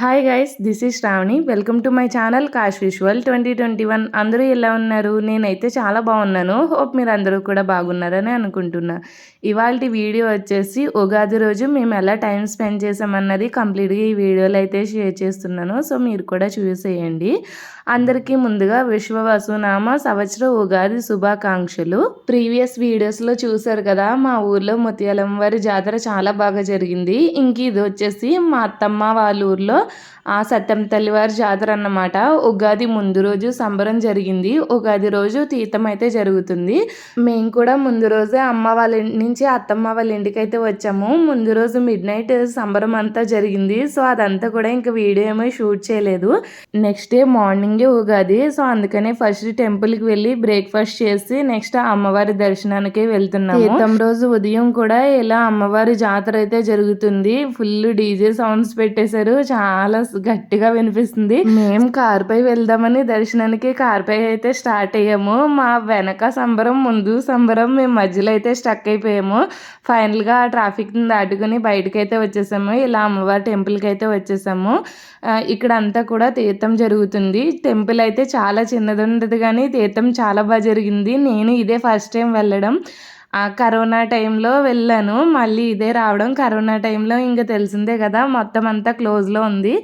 Hi guys this is Shravani welcome to my channel cash visual twenty twenty one అందరూ ఎలా ఉన్నారు? నేనైతే చాలా బాగున్నాను. హోప్ మీరు అందరూ కూడా బాగున్నారని అనుకుంటున్నా. ఇవాళ వీడియో వచ్చేసి ఉగాది రోజు మేము ఎలా టైం స్పెండ్ చేసామన్నది కంప్లీట్గా ఈ వీడియోలో అయితే షేర్ చేస్తున్నాను. సో మీరు కూడా చూసేయండి. అందరికీ ముందుగా విశ్వవసునామ సంవత్సర ఉగాది శుభాకాంక్షలు. ప్రీవియస్ వీడియోస్లో చూసారు కదా మా ఊర్లో ముత్యాలమ్మ వారి జాతర చాలా బాగా జరిగింది. ఇంక ఇది వచ్చేసి మా అత్తమ్మ వాళ్ళ ఊర్లో ఆ సత్యం తల్లివారి జాతర అన్నమాట. ఉగాది ముందు రోజు సంబరం జరిగింది. ఉగాది రోజు తీర్థం అయితే జరుగుతుంది. మేము కూడా ముందు రోజే అమ్మ వాళ్ళ ఇంటి నుంచి అత్తమ్మ వాళ్ళ ఇంటికి అయితే వచ్చాము. ముందు రోజు మిడ్ నైట్ సంబరం అంతా జరిగింది. సో అదంతా కూడా ఇంకా వీడియో ఏమో షూట్ చేయలేదు. నెక్స్ట్ డే మార్నింగే ఉగాది. సో అందుకనే ఫస్ట్ టెంపుల్కి వెళ్ళి బ్రేక్ఫాస్ట్ చేసి నెక్స్ట్ అమ్మవారి దర్శనానికి వెళ్తున్నాము. తీర్థం రోజు ఉదయం కూడా ఇలా అమ్మవారి జాతర అయితే జరుగుతుంది. ఫుల్ డీజే సౌండ్స్ పెట్టేశారు. చాలా చాలా గట్టిగా వినిపిస్తుంది. మేము కార్ పై వెళ్దామని దర్శనానికి కార్ పై అయితే స్టార్ట్ అయ్యాము. మా వెనక సంబరం ముందు సంబరం మేము మధ్యలో అయితే స్టక్ అయిపోయాము. ఫైనల్గా ట్రాఫిక్ దాటుకుని బయటకైతే అయితే వచ్చేసాము. ఇలా అమ్మవారి టెంపుల్కి అయితే వచ్చేసాము. ఇక్కడ అంతా కూడా తీర్థం జరుగుతుంది. టెంపుల్ అయితే చాలా చిన్నది ఉండదు కానీ తీర్థం చాలా బాగా జరిగింది. నేను ఇదే ఫస్ట్ టైం వెళ్ళడం. కరోనా టైంలో వెళ్ళాను. మళ్ళీ ఇదే రావడం. కరోనా టైంలో ఇంకా తెలిసిందే కదా మొత్తం అంతా క్లోజ్లో ఉంది.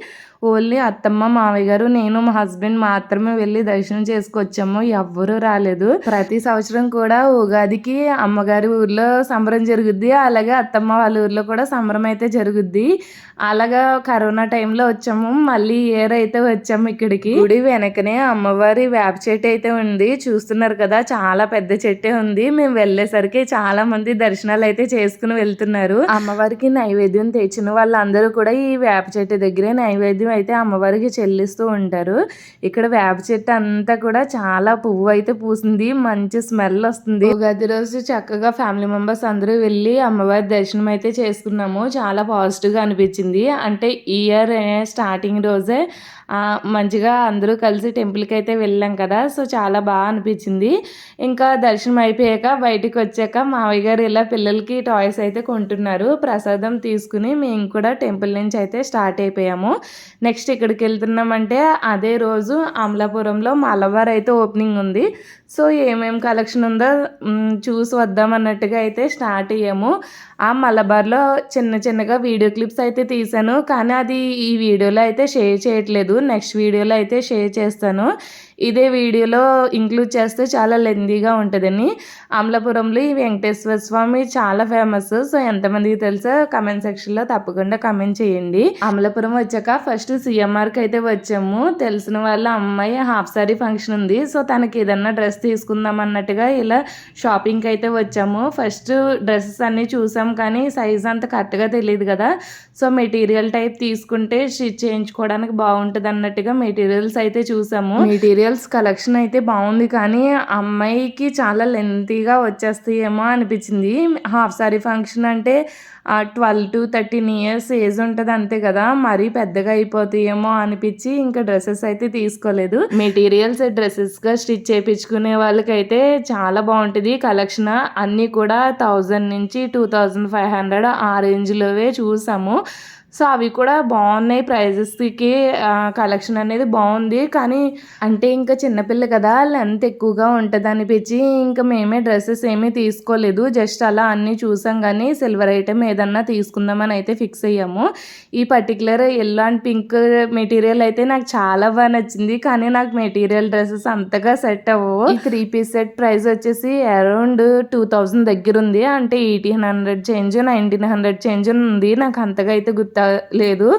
ఓన్లీ అత్తమ్మ మావయ్య గారు నేను మా హస్బెండ్ మాత్రమే వెళ్ళి దర్శనం చేసుకొచ్చాము. ఎవ్వరూ రాలేదు. ప్రతి సంవత్సరం కూడా ఉగాదికి అమ్మగారి ఊర్లో సంబరం జరుగుద్ది. అలాగే అత్తమ్మ వాళ్ళ ఊర్లో కూడా సంబరం అయితే జరుగుద్ది. అలాగా కరోనా టైంలో వచ్చాము. మళ్ళీ ఇయర్ అయితే వచ్చాము ఇక్కడికి. గుడి వెనకనే అమ్మవారి వేప చెట్టు అయితే ఉంది. చూస్తున్నారు కదా చాలా పెద్ద చెట్టే ఉంది. మేము వెళ్ళేసరికి చాలా మంది దర్శనాలు అయితే చేసుకుని వెళ్తున్నారు. అమ్మవారికి నైవేద్యం తెచ్చిన వాళ్ళందరూ కూడా ఈ వేప చెట్టు దగ్గరే నైవేద్యం అయితే అమ్మవారికి చెల్లిస్తూ ఉంటారు. ఇక్కడ వేప చెట్టు అంతా కూడా చాలా పువ్వు అయితే పూసింది. మంచి స్మెల్ వస్తుంది. ఉగాది రోజు చక్కగా ఫ్యామిలీ మెంబర్స్ అందరూ వెళ్ళి అమ్మవారి దర్శనం అయితే చేసుకున్నాము. చాలా పాజిటివ్గా అనిపించింది. అంటే ఇయర్ స్టార్టింగ్ రోజే మంచిగా అందరూ కలిసి టెంపుల్కి అయితే వెళ్ళాం కదా. సో చాలా బాగా అనిపించింది. ఇంకా దర్శనం అయిపోయాక బయటికి వచ్చాక మావయ్య గారు ఇలా పిల్లలకి టాయ్స్ అయితే కొంటున్నారు. ప్రసాదం తీసుకుని మేము కూడా టెంపుల్ నుంచి అయితే స్టార్ట్ అయిపోయాము. నెక్స్ట్ ఇక్కడికి వెళ్తున్నామంటే అదే రోజు అమలాపురంలో మలబార్ అయితే ఓపెనింగ్ ఉంది. సో ఏమేమి కలెక్షన్ ఉందో చూసి వద్దాం అన్నట్టుగా అయితే స్టార్ట్ అయ్యాము. ఆ మలబార్లో చిన్న చిన్నగా వీడియో క్లిప్స్ అయితే తీశాను. కానీ అది ఈ వీడియోలో అయితే షేర్ చేయట్లేదు. నెక్స్ట్ వీడియోలో అయితే షేర్ చేస్తాను. ఇదే వీడియోలో ఇంక్లూడ్ చేస్తే చాలా లెందీగా ఉంటుందని. అమలాపురంలో ఈ వెంకటేశ్వర స్వామి చాలా ఫేమస్. సో ఎంతమందికి తెలుసా కమెంట్ సెక్షన్లో తప్పకుండా కమెంట్ చేయండి. అమలాపురం వచ్చాక ఫస్ట్ సిఎంఆర్కి అయితే వచ్చాము. తెలిసిన వాళ్ళ అమ్మాయి హాఫ్ సారీ ఫంక్షన్ ఉంది. సో తనకి ఏదన్నా డ్రెస్ తీసుకుందాం అన్నట్టుగా ఇలా షాపింగ్కి అయితే వచ్చాము. ఫస్ట్ డ్రెస్సెస్ అన్నీ చూసాం కానీ సైజ్ అంత కరెక్ట్గా తెలియదు కదా. సో మెటీరియల్ టైప్ తీసుకుంటే స్టిచ్ చేయించుకోవడానికి బాగుంటుంది అన్నట్టుగా మెటీరియల్స్ అయితే చూసాము. మెటీరియల్ మెటీరియల్స్ కలెక్షన్ అయితే బాగుంది కానీ అమ్మాయికి చాలా లెంతీగా వచ్చేస్తాయేమో అనిపించింది. హాఫ్ సారీ ఫంక్షన్ అంటే twelve to thirteen years age ఉంటుంది అంతే కదా. మరీ పెద్దగా అయిపోతాయేమో అనిపించి ఇంకా డ్రెస్సెస్ అయితే తీసుకోలేదు. మెటీరియల్స్ డ్రెస్సెస్గా స్టిచ్ చేయించుకునే వాళ్ళకైతే చాలా బాగుంటుంది. కలెక్షన్ అన్నీ కూడా థౌజండ్ నుంచి టూ థౌజండ్ ఫైవ్ హండ్రెడ్ ఆ రేంజ్లోవే చూసాము. సో అవి కూడా బాగున్నాయి ప్రైజెస్కి. కలెక్షన్ అనేది బాగుంది. కానీ అంటే ఇంకా చిన్నపిల్ల కదా లెంత్ ఎక్కువగా ఉంటుంది అనిపించి ఇంకా మేమే డ్రెస్సెస్ ఏమీ తీసుకోలేదు. జస్ట్ అలా అన్నీ చూసాం కానీ సిల్వర్ ఐటెం ఏదన్నా తీసుకుందామని అయితే ఫిక్స్ అయ్యాము. ఈ particular yellow and pink material అయితే నాకు చాలా బాగా నచ్చింది. కానీ నాకు మెటీరియల్ డ్రెస్సెస్ అంతగా సెట్ అవ్వవు. త్రీ పీస్ సెట్ ప్రైస్ వచ్చేసి అరౌండ్ టూ థౌజండ్ దగ్గర ఉంది. అంటే eighteen hundred change nineteen hundred change ఉంది. నాకు అంతగా అయితే గుర్తు లేదు.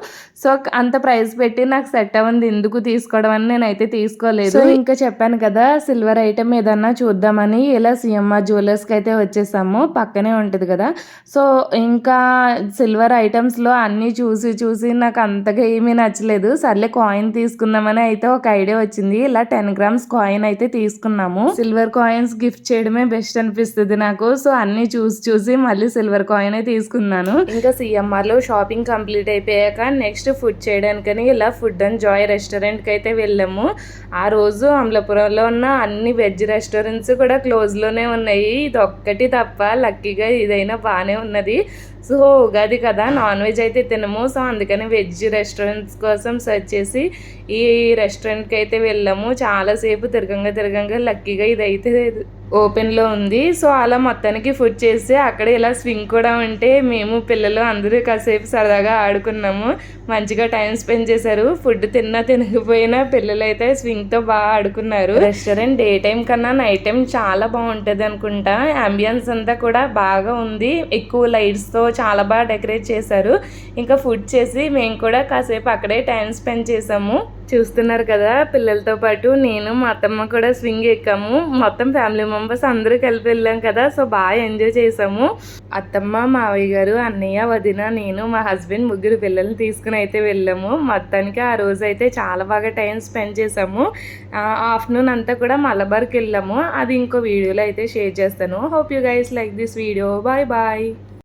సో అంత ప్రైస్ పెట్టి నాకు సెట్ అవ్వంది. ఎందుకు తీసుకోవడం అని నేనైతే తీసుకోలేదు. ఇంకా చెప్పాను కదా సిల్వర్ ఐటమ్ ఏదన్నా చూద్దామని ఇలా సిఎంఆర్ జ్యువెలర్స్కి అయితే వచ్చేసాము. పక్కనే ఉంటుంది కదా. సో ఇంకా సిల్వర్ ఐటమ్స్లో అన్నీ చూసి చూసి నాకు అంతగా ఏమీ నచ్చలేదు. సర్లే కాయిన్ తీసుకుందామని అయితే ఒక ఐడియా వచ్చింది. ఇలా టెన్ గ్రామ్స్ కాయిన్ అయితే తీసుకున్నాము. సిల్వర్ కాయిన్స్ గిఫ్ట్ చేయడమే బెస్ట్ అనిపిస్తుంది నాకు. సో అన్ని చూసి చూసి మళ్ళీ సిల్వర్ కాయిన్ తీసుకున్నాను. ఇంకా సిఎంఆర్లో షాపింగ్ కంప్లీట్ కంప్లీట్ అయిపోయాక నెక్స్ట్ ఫుడ్ చేయడానికని ఇలా ఫుడ్ అండ్ జాయ్ రెస్టారెంట్కి అయితే వెళ్ళాము. ఆ రోజు అమలాపురంలో ఉన్న అన్ని వెజ్ రెస్టారెంట్స్ కూడా క్లోజ్లోనే ఉన్నాయి. ఇది ఒక్కటి తప్ప లక్కీగా ఇదైనా బాగానే ఉన్నది. సో ఉగాది కదా నాన్ వెజ్ అయితే తినము. సో అందుకని వెజ్ రెస్టారెంట్స్ కోసం సెర్చ్ చేసి ఈ రెస్టారెంట్కి అయితే వెళ్ళాము చాలాసేపు తిరగంగా తిరగంగా లక్కీగా ఇదైతే ఓపెన్లో ఉంది. సో అలా మొత్తానికి ఫుడ్ చేసి అక్కడ ఇలా స్వింగ్ కూడా ఉంటే మేము పిల్లలు అందరూ కాసేపు సరదాగా ఆడుకున్నాము. మంచిగా టైం స్పెండ్ చేశారు. ఫుడ్ తిన్నా తినకపోయినా పిల్లలు అయితే స్వింగ్తో బాగా ఆడుకున్నారు. రెస్టారెంట్ డే టైం కన్నా నైట్ టైం చాలా బాగుంటుంది అనుకుంటా అంబియన్స్ అంతా కూడా బాగా ఉంది. ఎక్కువ లైట్స్తో చాలా బాగా డెకరేట్ చేశారు. ఇంకా ఫుడ్ చేసి మేము కూడా కాసేపు అక్కడే టైం స్పెండ్ చేసాము చూస్తున్నారు కదా పిల్లలతో పాటు నేను మా అత్తమ్మ కూడా స్వింగ్ ఎక్కాము. మొత్తం ఫ్యామిలీ మెంబర్స్ అందరూ కలిపి వెళ్ళాం కదా సో బాగా ఎంజాయ్ చేసాము అత్తమ్మ మావయ్య గారు అన్నయ్య వదిన నేను మా హస్బెండ్ ముగ్గురు పిల్లల్ని తీసుకుని అయితే వెళ్ళాము. మొత్తానికి ఆ రోజు అయితే చాలా బాగా టైం స్పెండ్ చేసాము ఆఫ్టర్నూన్ అంతా కూడా మలబార్కి వెళ్ళాము. అది ఇంకో వీడియోలో అయితే షేర్ చేస్తాను. Hope you guys like this video bye bye